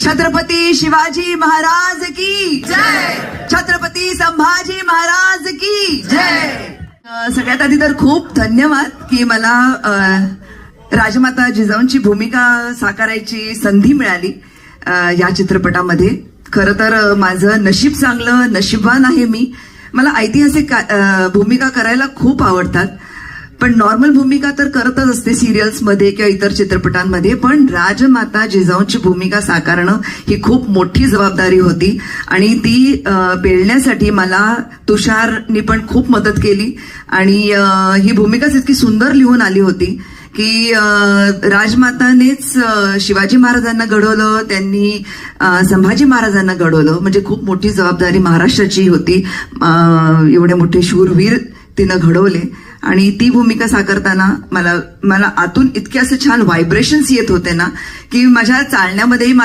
छत्रपती शिवाजी महाराज की जय! छत्रपती संभाजी महाराज की जय! सगळ्यात आधी तर खूप धन्यवाद की मला राजमाता जिजाऊंची भूमिका साकारायची संधी मिळाली या चित्रपटामध्ये. खरं तर माझं नशीब चांगलं नशीबवान आहे मी. मला ऐतिहासिक का- भूमिका करायला खूप आवडतात. पण नॉर्मल भूमिका तर करतच असते सिरियल्समध्ये किंवा इतर चित्रपटांमध्ये पण राजमाता जिजाऊंची भूमिका साकारणं ही खूप मोठी जबाबदारी होती. आणि ती अ, पेलण्यासाठी मला तुषारनी पण खूप मदत केली. आणि ही भूमिकाच इतकी सुंदर लिहून आली होती की राजमातानेच शिवाजी महाराजांना घडवलं त्यांनी संभाजी महाराजांना घडवलं. म्हणजे खूप मोठी जबाबदारी महाराष्ट्राची होती. एवढे मोठे शूरवीर तिनं घडवले. आणि ती भूमिका साकारताना मला मला आतून इतके असे छान व्हायब्रेशन्स येत होते ना की माझ्या चालण्यामध्येही माझ्या